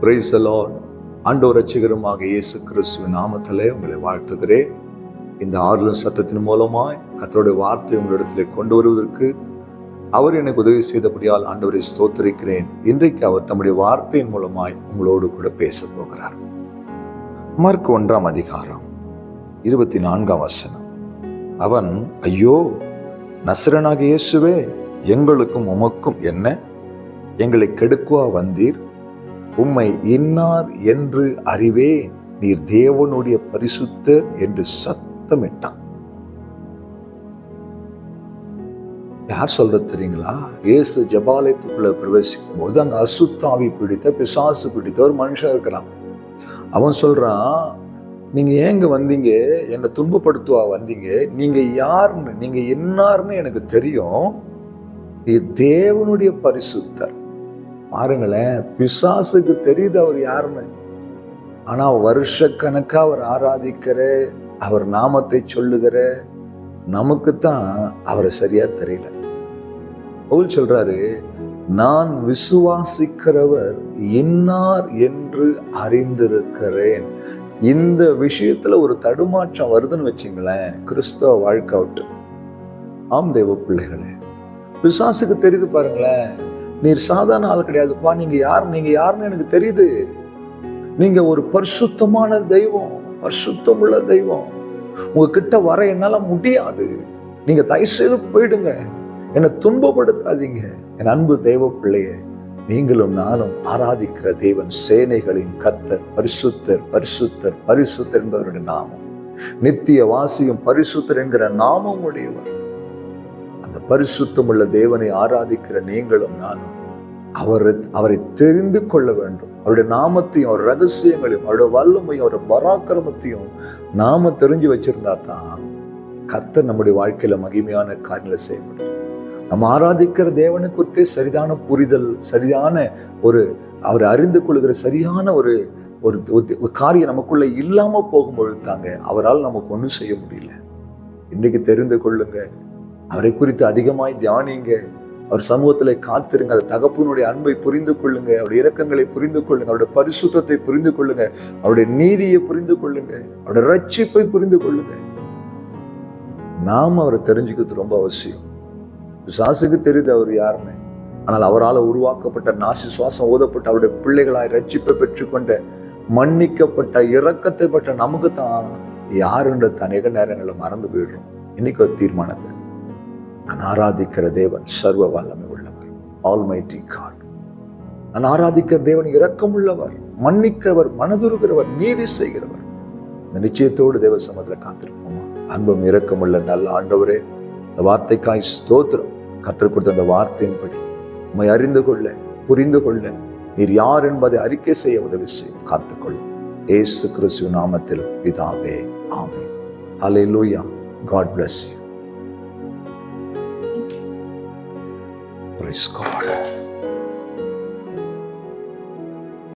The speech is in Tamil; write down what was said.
பிரைஸ் அலாட் ஆண்டோர் இயேசு கிறிஸ்துவின் நாமத்திலே உங்களை வாழ்த்துகிறேன். இந்த ஆறுதல் சத்தத்தின் மூலமாய் கத்தருடைய வார்த்தை உங்களிடத்திலே கொண்டு வருவதற்கு அவர் எனக்கு உதவி செய்தபடியால் ஆண்டவரை ஸ்தோத்தரிக்கிறேன். இன்றைக்கு அவர் தம்முடைய வார்த்தையின் மூலமாய் உங்களோடு கூட பேச போகிறார். மார்க் ஒன்றாம் அதிகாரம் இருபத்தி நான்காம் வசனம். அவன் ஐயோ நசரனாக இயேசுவே எங்களுக்கும் உமக்கும் என்ன? எங்களை கெடுக்குவா வந்தீர்? உம்மை இன்னார் என்று அறிவே நீர் தேவனுடைய பரிசுத்தர் என்று சத்தமிட்டான். யார் சொல்ற தெரியுங்களா? இயேசு ஜபாலயத்துக்குள்ள பிரவேசிக்கும் போது அங்க அசுத்தாவி பிடித்த பிசாசு பிடித்த ஒரு மனுஷன் இருக்கிறான். அவன் சொல்றான் நீங்க ஏங்க வந்தீங்க? என்னை துன்பப்படுத்துவா வந்தீங்க? நீங்க யாருன்னு நீங்க என்னார்னு எனக்கு தெரியும். நீர் தேவனுடைய பரிசுத்தர். பாருங்களேன் பிசாசுக்கு தெரியுது அவர் யாருன்னு. ஆனா வருஷக்கணக்கா அவர் ஆராதிக்கிற அவர் நாமத்தை சொல்லுகிற நமக்கு தான் அவரை சரியா தெரியல. பவுல் சொல்றாரு நான் விசுவாசிக்கிறவர் இன்னார் என்று அறிந்திருக்கிறேன். இந்த விஷயத்துல ஒரு தடுமாற்றம் வருதுன்னு வச்சுங்களேன் கிறிஸ்தவ வாழ்க்கை விட்டு ஆம் தெய்வ பிள்ளைகளே. பிசாசுக்கு தெரியுது பாருங்களேன் நீர் சாதாரண ஆள் கிடையாதுப்பா நீங்க யார்? நீங்க யாருன்னு எனக்கு தெரியுது. நீங்க ஒரு பரிசுத்தமான தெய்வம் பரிசுத்தமுள்ள தெய்வம். உங்ககிட்ட வர என்னால முடியாது. நீங்க தயவு செய்து போயிடுங்க. என்னை துன்பப்படுத்தாதீங்க. என் அன்பு தெய்வ பிள்ளைய நீங்களும் நானும் ஆராதிக்கிற தெய்வன் சேனைகளின் கத்தர் பரிசுத்தர் பரிசுத்தர் பரிசுத்தர் என்பவருடைய நாமம். நித்திய வாசியும் பரிசுத்தர் என்கிற நாமம் உடையவர் அந்த பரிசுத்தமுள்ள தேவனை ஆராதிக்கிற நீங்களும் நானும் அவர் அவரை தெரிந்து கொள்ள வேண்டும். அவருடைய நாமத்தையும் அவர் ரகசியங்களையும் அவருடைய வல்லமையும் அவருடைய பராக்கிரமத்தையும் நாம தெரிஞ்சு வச்சிருந்தா தான் கத்த நம்முடைய வாழ்க்கையில மகிமையான காரியங்களை செய்ய முடியும். நம்ம ஆராதிக்கிற தேவனை குறித்தே சரிதான புரிதல் சரியான ஒரு அவர் அறிந்து கொள்கிற சரியான ஒரு ஒரு காரியம் நமக்குள்ள இல்லாம போகும்பொழுது தாங்க அவரால் நமக்கு ஒன்றும் செய்ய முடியல. இன்னைக்கு தெரிந்து கொள்ளுங்க. அவரை குறித்து அதிகமாய் தியானிங்க அவர் சமூகத்துல காத்திருங்க. அந்த தகப்பனுடைய அன்பை புரிந்து கொள்ளுங்க. அவருடைய இரக்கங்களை புரிந்து கொள்ளுங்க. அவருடைய பரிசுத்தத்தை புரிந்து கொள்ளுங்க. அவருடைய நீதியை புரிந்து கொள்ளுங்க. அவருடைய ரட்சிப்பை புரிந்து கொள்ளுங்க. நாம் அவரை தெரிஞ்சுக்கிறது ரொம்ப அவசியம். சுவாசுக்கு தெரியுது அவர் யாருன்னு. ஆனால் அவரால் உருவாக்கப்பட்ட நாசி சுவாசம் ஓதப்பட்ட அவருடைய பிள்ளைகளாய் ரட்சிப்பை பெற்றுக்கொண்ட மன்னிக்கப்பட்ட இரக்கத்தை பெற்ற நமக்கு தான் யாருன்ற அநேக நேரங்களில் மறந்து போயிடுறோம். இன்னைக்கு ஒரு தீர்மானத்தை நான் ஆராதிக்கிற தேவன் சர்வ வல்லமை உள்ளவர். ஆல்மைட்டி காட் நான் ஆராதிக்கிற தேவன் இரக்கமுள்ளவர் மன்னிக்கிறவர் மனதுருகிறவர் நீதி செய்கிறவர். இந்த நிச்சயத்தோடு தேவ சமத்துல காத்திருப்போமா? அன்பும் இரக்கமுள்ள நல்ல ஆண்டவரே இந்த வார்த்தைக்காய் ஸ்தோத்திரம். கற்றுக் கொடுத்த அந்த வார்த்தையின்படி உண்மை அறிந்து கொள்ள புரிந்து கொள்ள நீர் யார் என்பதை அறிக்கை செய்ய உதவி செய்யும். காத்துக்கொள்ளும். ஏசு கிறிஸ்து நாமத்தில் பிதாவே amen hallelujah God bless you Praise God.